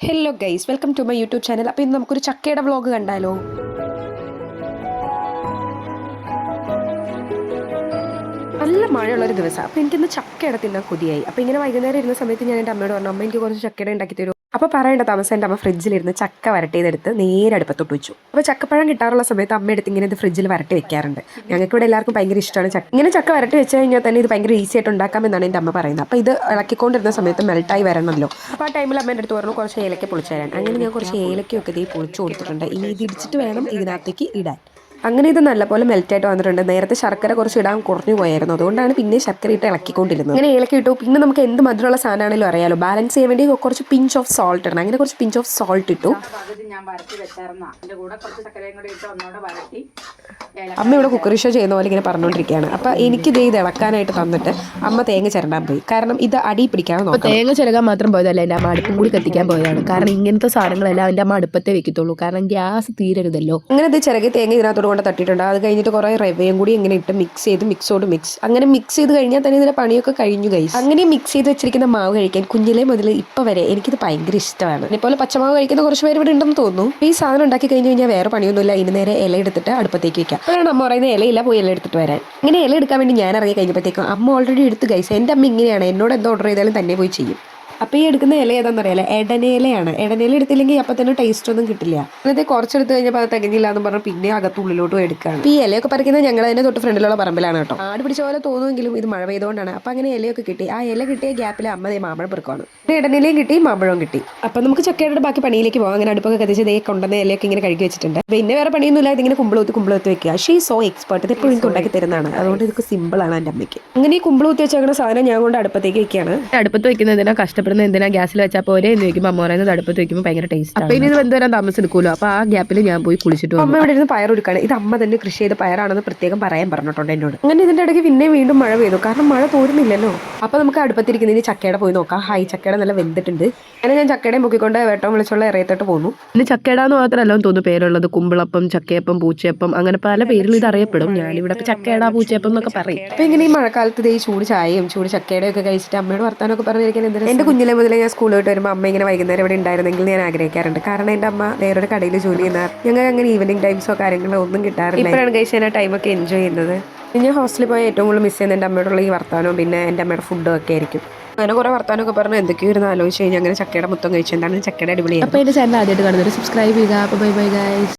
Hello guys welcome to my YouTube channel അപ്പോൾ ഇന്ന് നമുക്കൊരു ചക്കയുടെ വ്ളോഗ് കണ്ടാലോ? നല്ല മഴയുള്ളൊരു ദിവസം. അപ്പോൾ എനിക്കിന്ന് ചക്കയുടെ തിന്നാൻ കൊതിയായി. അപ്പോൾ ഇങ്ങനെ വൈകുന്നേരം ഇരുന്ന സമയത്ത് ഞാൻ എന്റെ അമ്മയോട് പറഞ്ഞു അമ്മ എനിക്ക് കുറച്ച് ചക്കയുടെ ഉണ്ടാക്കി തരുമോ? അപ്പോൾ പറയേണ്ട താമസം എന്റെ അമ്മ ഫ്രിഡ്ജിലിരുന്ന് ചക്ക വരട്ടിയതെടുത്ത് നേരെ അടുപ്പത്തോട്ട് വെച്ചു. അപ്പോൾ ചക്കപ്പഴം കിട്ടാറുള്ള സമയത്ത് അമ്മ എടുത്ത് ഇങ്ങനെ ഇത് ഫ്രിഡ്ജിൽ വരട്ടി വെക്കാറുണ്ട്. ഞങ്ങൾക്ക് ഇവിടെ എല്ലാവർക്കും ഭയങ്കര ഇഷ്ടമാണ് ചക്ക. ഇങ്ങനെ ചക്ക വരട്ടി വെച്ച് കഴിഞ്ഞാൽ തന്നെ ഇത് ഭയങ്കര ഈസി ആയിട്ട് ഉണ്ടാക്കാമെന്നാണ് എന്റെ അമ്മ പറയുന്നത്. അപ്പോൾ ഇത് ഇളക്കിക്കൊണ്ടിരുന്ന സമയത്ത് മെൽട്ടായി വരണമല്ലോ. അപ്പോൾ ആ ടൈമിൽ അമ്മേന്റെ അടുത്ത് പറഞ്ഞു കുറച്ച് ഏലക്ക പൊളിച്ചു തരാൻ. അങ്ങനെ ഞാൻ കുറച്ച് ഏലക്കയൊക്കെ ഇതേ പൊളിച്ചു കൊടുത്തിട്ടുണ്ട്. ഇനി ഇത് ഇടിച്ചിട്ട് വേണം ഇതിനകത്തേക്ക് ഇടാൻ. അങ്ങനെ ഇത് നല്ലപോലെ മെൽറ്റായിട്ട് വന്നിട്ടുണ്ട്. നേരത്തെ ശർക്കര കുറച്ച് ഇടാൻ കുറഞ്ഞു പോയായിരുന്നു. അതുകൊണ്ടാണ് പിന്നെ ശർക്കര ഇട്ട് ഇളക്കിക്കൊണ്ടിരുന്നത്. അങ്ങനെ ഇളക്കി ഇട്ടു പിന്നെ നമുക്ക് എന്ത് മധുരമുള്ള സാധനമാണെങ്കിലും അറിയാലോ. ബാലൻസ് ചെയ്യാൻ വേണ്ടി കുറച്ച് പിഞ്ച് ഓഫ് സോൾട്ട് ഇടണം. അങ്ങനെ കുറച്ച് പിഞ്ച് ഓഫ് സോൾട്ട് ഇട്ടു. ഞാൻ വരട്ടി വെച്ചായിരുന്നു അതിന്റെ കൂടെ കുറച്ച് ശർക്കരയും കൂടി ഇട്ട് ഒന്നുകൂടെ വരട്ടി. അമ്മ ഇവിടെ കുക്കറി ഷോ ചെയ്യുന്ന പോലെ ഇങ്ങനെ പറഞ്ഞുകൊണ്ടിരിക്കുകയാണ് അപ്പോൾ എനിക്ക് ഇത് ഇളക്കാനായിട്ട് തന്നിട്ട് അമ്മ തേങ്ങ ചിരണ്ടാൻ പോയി. കാരണം ഇത് അടി പിടിക്കാൻ നോക്കാം തേങ്ങ ചിരകാൻ മാത്രം പോയതല്ല എന്റെ അമ്മ അടുപ്പും കൂടി കത്തിക്കാൻ പോയതാണ്. കാരണം ഇങ്ങനത്തെ സാധനങ്ങളെല്ലാം എന്റെ അമ്മ അടുപ്പത്തെ വെക്കത്തുള്ളൂ. കാരണം ഗ്യാസ് തീരരുതല്ലോ. അങ്ങനെ ഇത് ചിറകി തേങ്ങ ഇതിനകത്തോട് കൊണ്ട് തട്ടിയിട്ടുണ്ട്. അത് കഴിഞ്ഞിട്ട് കുറേ റവയും കൂടി ഇങ്ങനെ ഇട്ട് മിക്സ് ചെയ്ത് മിക്സോട് മിക്സ് അങ്ങനെ മിക്സ് ചെയ്ത് കഴിഞ്ഞാൽ തന്നെ ഇതിന്റെ പണിയൊക്കെ കഴിഞ്ഞു കഴിച്ചു അങ്ങനെ മിക്സ് ചെയ്ത് വെച്ചിരിക്കുന്ന മാവ് കഴിക്കാൻ കുഞ്ഞിലെ മുതൽ ഇപ്പൊ വരെ എനിക്കിത് ഭയങ്കര ഇഷ്ടമാണ്. ഇതുപോലെ പച്ചമാവ് കഴിക്കുന്ന കുറച്ച് പേര് ഇവിടെ ഉണ്ടെന്ന് തോന്നുന്നു. ഈ സാധനം ഉണ്ടാക്കി കഴിഞ്ഞു കഴിഞ്ഞാൽ വേറെ പണിയൊന്നുമില്ല. ഇനി നേരെ ഇല എടുത്തിട്ട് അടുപ്പത്തേക്ക് വെക്കാം അപ്പോഴാണ് അമ്മ പറയുന്നത് ഇലയില്ല പോയി ഇല എടുത്തിട്ട് വരാൻ. ഇങ്ങനെ ഇല എടുക്കാൻ വേണ്ടി ഞാൻ ഇറങ്ങി കഴിഞ്ഞപ്പോഴത്തേക്കും അമ്മ ഓൾറെഡി എടുത്ത് ഗൈസ് എന്റെ അമ്മ ഇങ്ങനെയാണ്. എന്നോട് എന്തോ ഓർഡർ ചെയ്താലും തന്നെ പോയി ചെയ്യും. അപ്പോൾ ഈ എടുക്കുന്ന ഇല ഏതാണെന്ന് അറിയാലോ? എടനയിലയാണ് എടനയില എടുത്തില്ലെങ്കിൽ അപ്പം തന്നെ ടേസ്റ്റ് ഒന്നും കിട്ടില്ല. എന്നിട്ട് കുറച്ചെടുത്ത് കഴിഞ്ഞപ്പോൾ അത് തികഞ്ഞില്ല എന്ന് പറഞ്ഞ് പിന്നെ അകത്തുള്ളിലോട്ടും എടുക്കുകയാണ്. ഈ ഇലയൊക്കെ പറിക്കുന്നത് ഞങ്ങൾ അതിന്റെ തൊട്ട് ഫ്രണ്ടിലുള്ള പറമ്പിലാണ് കേട്ടോ. ആട് പിടിച്ച പോലെ തോന്നുമെങ്കിലും ഇത് മഴ പെയ്തുകൊണ്ടാണ്. അപ്പം അങ്ങനെ ഇലയൊക്കെ കിട്ടി. ആ ഇല കിട്ടിയ ഗ്യാപ്പിൽ അമ്മ ദേ മാമ്പഴം പെറുക്കുവാണ്. പിന്നെ ഇടനിലയും കിട്ടി മാമ്പഴവും കിട്ടി. അപ്പം നമുക്ക് ചക്കയുടെ ബാക്കി പണിയിലേക്ക് പോകാം. അങ്ങനെ അടുപ്പൊക്കെ കത്തിച്ച് ദേ കൊണ്ടുവന്ന ഇലയൊക്കെ ഇങ്ങനെ കഴുകി വെച്ചിട്ടുണ്ട്. പിന്നെ വേറെ പണിയൊന്നുമില്ല. ഇതിങ്ങനെ കുമ്പളൂത്ത് കുമ്പളൂത്ത് വെക്കുക. ഷീ സോ എക്സ്പേർട്ട് ഇത് എപ്പോഴും എനിക്ക് ഉണ്ടാക്കി തരുന്നതാണ്. അതുകൊണ്ട് ഇതൊക്കെ സിമ്പിളാണ് എന്റെ അമ്മയ്ക്ക്. അങ്ങനെ ഈ കുമ്പളൂത്ത് വെച്ചേക്കുന്ന സാധനം ഞാൻ കൊണ്ട് അടുപ്പത്തേക്ക് വെക്കുകയാണ്. അടുപ്പത്ത് വെക്കുന്ന എന്തിനാ കഷ്ടപ്പെടുന്ന എന്തിനാ ഗ്യാസിൽ വെച്ചാൽ പോരെ എന്ന് വെക്കുമ്പോൾ അമ്മ പറയുന്നത് അടുപ്പത്ത് വെക്കുമ്പോൾ ഭയങ്കര ടേസ്റ്റ് അപ്പോൾ ഇനി ഇത് എന്തുവരാൻ വരാൻ താമസം എടുക്കുമല്ലോ അപ്പോൾ ആ ഗ്യാപ്പിൽ ഞാൻ പോയി കുളിച്ചിട്ട് അമ്മ ഇവിടെ ഇരുന്ന് പയർ ഒരുക്കാണ്. ഇത് അമ്മ തന്നെ കൃഷി ചെയ്ത പയറാണെന്ന് പ്രത്യേകം പറയാൻ പറഞ്ഞിട്ടുണ്ട് എന്നോട്. അങ്ങനെ ഇതിന്റെ ഇടയ്ക്ക് പിന്നെ വീണ്ടും മഴ പെയ്തു. കാരണം മഴ തോരുന്നില്ലല്ലോ. അപ്പോൾ നമുക്ക് അടുപ്പത്തിരിക്കുന്ന ഇനി ചക്കയുടെ പോയി നോക്കാം. ഹായ് ചക്കയുടെ നല്ല വെന്തിട്ടുണ്ട്. അങ്ങനെ ഞാൻ ചക്കയുടെ മുക്കിക്കൊണ്ട് വേട്ടം വിളിച്ചുള്ള ഇറയത്തോട്ട് പോന്നു. പിന്നെ ചക്കയിടാന്ന് മാത്രമല്ല എന്ന് തോന്നുന്നു പേരുള്ളത്. കുമ്പിളപ്പം ചക്കയപ്പം പൂച്ചയപ്പം അങ്ങനെ പല പേരിൽ ഇത് അറിയപ്പെടും. ഞാനിവിടെ ചക്കയട പൂച്ചയപ്പം എന്നൊക്കെ പറയും. അപ്പൊ ഇങ്ങനെ ഈ മഴക്കാലത്ത് ദേ ഈ ചൂട് ചായയും ചൂട് ചക്കയുടെ ഒക്കെ കഴിച്ചിട്ട് അമ്മയോട് വർത്താനൊക്കെ പറഞ്ഞിരിക്കാൻ എന്തിനാ എന്റെ കുഞ്ഞിലെ മുതലേ ഞാൻ സ്കൂളിൽ വിട്ട് വരുമ്പോൾ അമ്മ ഇങ്ങനെ വൈകുന്നേരം ഇവിടെ ഉണ്ടായിരുന്നെങ്കിൽ ഞാൻ ആഗ്രഹിക്കാറുണ്ട്. കാരണം എന്റെ അമ്മ വേറൊരു കടയിൽ ജോലി ചെയ്യുന്ന ഞങ്ങൾ അങ്ങനെ ഈവനിങ് ടൈംസോ കാര്യങ്ങളോ ഒന്നും കിട്ടാറില്ല. ഇപ്പോഴാണ് കഴിച്ച് ഞാൻ ആ ടൈമൊക്കെ എൻജോയ് ചെയ്യുന്നത്. ഞാൻ ഹോസ്റ്റലിൽ പോയി ഏറ്റവും കൂടുതൽ മിസ് ചെയ്യുന്ന എന്റെ അമ്മയോടുള്ള ഈ വർത്താനവും പിന്നെ എന്റെ അമ്മയുടെ ഫുഡും ഒക്കെ ആയിരിക്കും. അങ്ങനെ കുറേ വർത്താനമൊക്കെ പറഞ്ഞു എന്തൊക്കെയോ ഇരുന്ന് ആലോചിച്ച് കഴിഞ്ഞാൽ അങ്ങനെ ചക്കയുടെ മൊത്തം കഴിച്ചു എന്താണ് ചക്കയുടെ അടിപൊളി അപ്പോൾ എന്റെ ചാനൽ ആദ്യമായിട്ട് കാണുന്നത് സബ്സ്ക്രൈബ് ചെയ്യുക. അപ്പോൾ ബൈ ബൈ ഗൈസ്